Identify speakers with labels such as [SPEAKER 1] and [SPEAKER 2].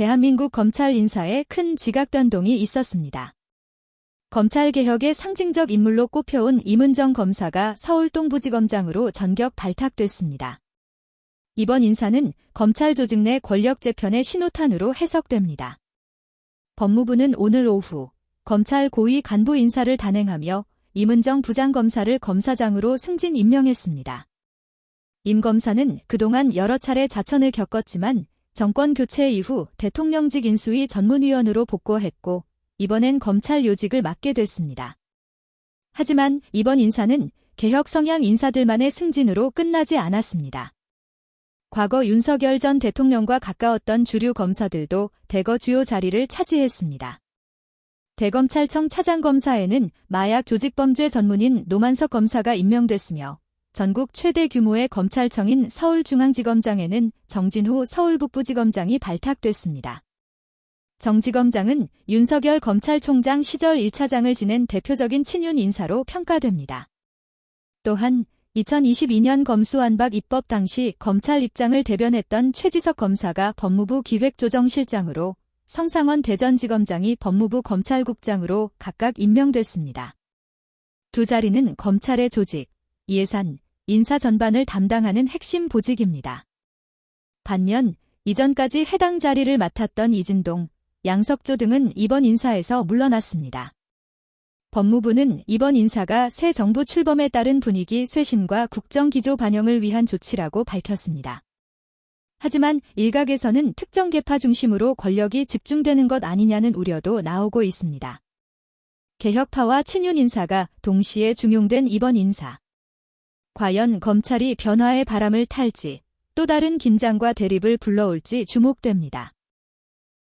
[SPEAKER 1] 대한민국 검찰 인사에 큰 지각 변동이 있었습니다. 검찰개혁의 상징적 인물로 꼽혀온 임은정 검사가 서울 동부지검장으로 전격 발탁됐습니다. 이번 인사는 검찰 조직 내 권력 재편의 신호탄으로 해석됩니다. 법무부는 오늘 오후 검찰 고위 간부 인사를 단행하며 임은정 부장검사를 검사장으로 승진 임명했습니다. 임 검사는 그동안 여러 차례 좌천을 겪었지만 정권 교체 이후 대통령직 인수위 전문위원으로 복고했고 이번엔 검찰 요직을 맡게 됐습니다. 하지만 이번 인사는 개혁 성향 인사들만의 승진으로 끝나지 않았습니다. 과거 윤석열 전 대통령과 가까웠던 주류 검사들도 대거 주요 자리를 차지했습니다. 대검찰청 차장검사에는 마약 조직범죄 전문인 노만석 검사가 임명됐으며 전국 최대 규모의 검찰청인 서울중앙지검장에는 정진호 서울북부지검장이 발탁됐습니다. 정지검장은 윤석열 검찰총장 시절 1차장을 지낸 대표적인 친윤 인사로 평가됩니다. 또한 2022년 검수완박 입법 당시 검찰 입장을 대변했던 최지석 검사가 법무부 기획조정실장으로 성상원 대전지검장이 법무부 검찰국장으로 각각 임명됐습니다. 두 자리는 검찰의 조직, 예산, 인사 전반을 담당하는 핵심 보직입니다. 반면 이전까지 해당 자리를 맡았던 이진동, 양석조 등은 이번 인사에서 물러났습니다. 법무부는 이번 인사가 새 정부 출범에 따른 분위기 쇄신과 국정기조 반영을 위한 조치라고 밝혔습니다. 하지만 일각에서는 특정 계파 중심으로 권력이 집중되는 것 아니냐는 우려도 나오고 있습니다. 개혁파와 친윤 인사가 동시에 중용된 이번 인사. 과연 검찰이 변화의 바람을 탈지 또 다른 긴장과 대립을 불러올지 주목됩니다.